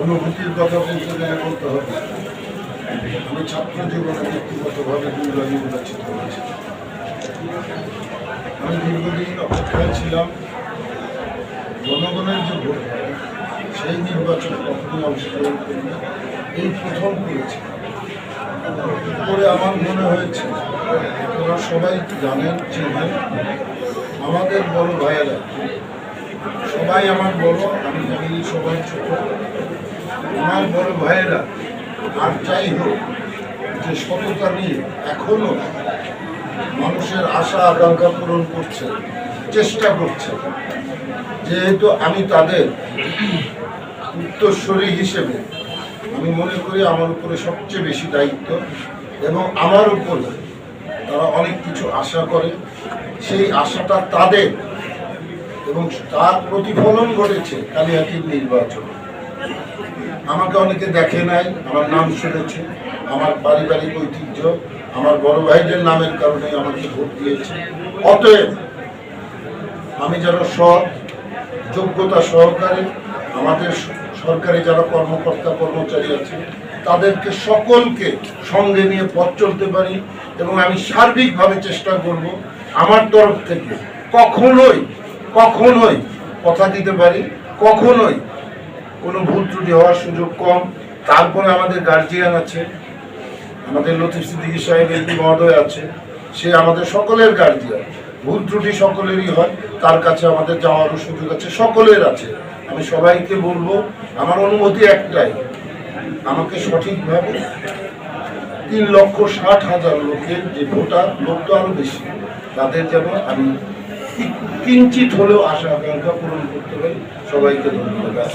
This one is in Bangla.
অনুভূতির কথা বলতে গেলে বলতে হবে। আমি ছাত্র জীবনে ব্যক্তিগতভাবে দুর্গানি নির্বাচিত হয়েছি। আমি দীর্ঘদিন অপেক্ষায় ছিলাম। জনগণের যে ভোট, সেই নির্বাচনে কখনোই অংশগ্রহণ করি এই প্রথম করেছি। করে আমার মনে হয়েছে, আপনারা সবাই জানেন, চিনেন। আমাদের বড় ভাইয়েরা সবাই আমার বড়, আমি জানি সবাই ছোট। আমার বড় ভাইয়েরা, আর যাই হোক, যে সততা নিয়ে এখনও মানুষের আশা, আকাঙ্ক্ষা পূরণ করছে, চেষ্টা করছে, যেহেতু আমি তাদের উত্তরস্বরী হিসেবে আমি মনে করি আমার উপরে সবচেয়ে বেশি দায়িত্ব এবং আমার উপরে তারা অনেক কিছু আশা করে, সেই আশাটা তাদের এবং তার প্রতিফলন ঘটেছে কালিহাতির নির্বাচন। আমাকে অনেকে দেখে নাই, আমার নাম শুনেছে, আমার পারিবারিক ঐতিহ্য, আমার বড় ভাইদের নামের কারণে আমাকে ভোট দিয়েছে। অতএব, আমি যেন সৎ, যোগ্যতা সহকারে আমাদের সরকারি যারা কর্মকর্তা, কর্মচারী আছে, তাদেরকে সকলকে সঙ্গে নিয়ে পথ চলতে পারি এবং আমি সার্বিকভাবে চেষ্টা করব আমার তরফ থেকে কখনোই কখনোই কথা দিতে পারি? কখনোই। কোনো ভুল ত্রুটি হওয়ার সুযোগ কম। তারপরে আমাদের গার্জিয়ান আছে। আমাদের লতিফ সিদ্দিকী সাহেব এমপি মহোদয় আছে। সে আমাদের সকলের গার্জিয়ান ভুল ত্রুটি সকলেরই হয়। তার কাছে আমাদের যাওয়ারও সুযোগ আছে। সকলের আছে। আমি সবাইকে বলব আমার অনুমতি একটাই। আমাকে সঠিকভাবে তিন লক্ষ ষাট হাজার লোকের যে ভোটার লোক তো আরও বেশি। তাদের যেন আমি কিঞ্চিত হলেও আশা আকাঙ্ক্ষা পূরণ করতে হবে। সবাইকে ধন্যবাদ।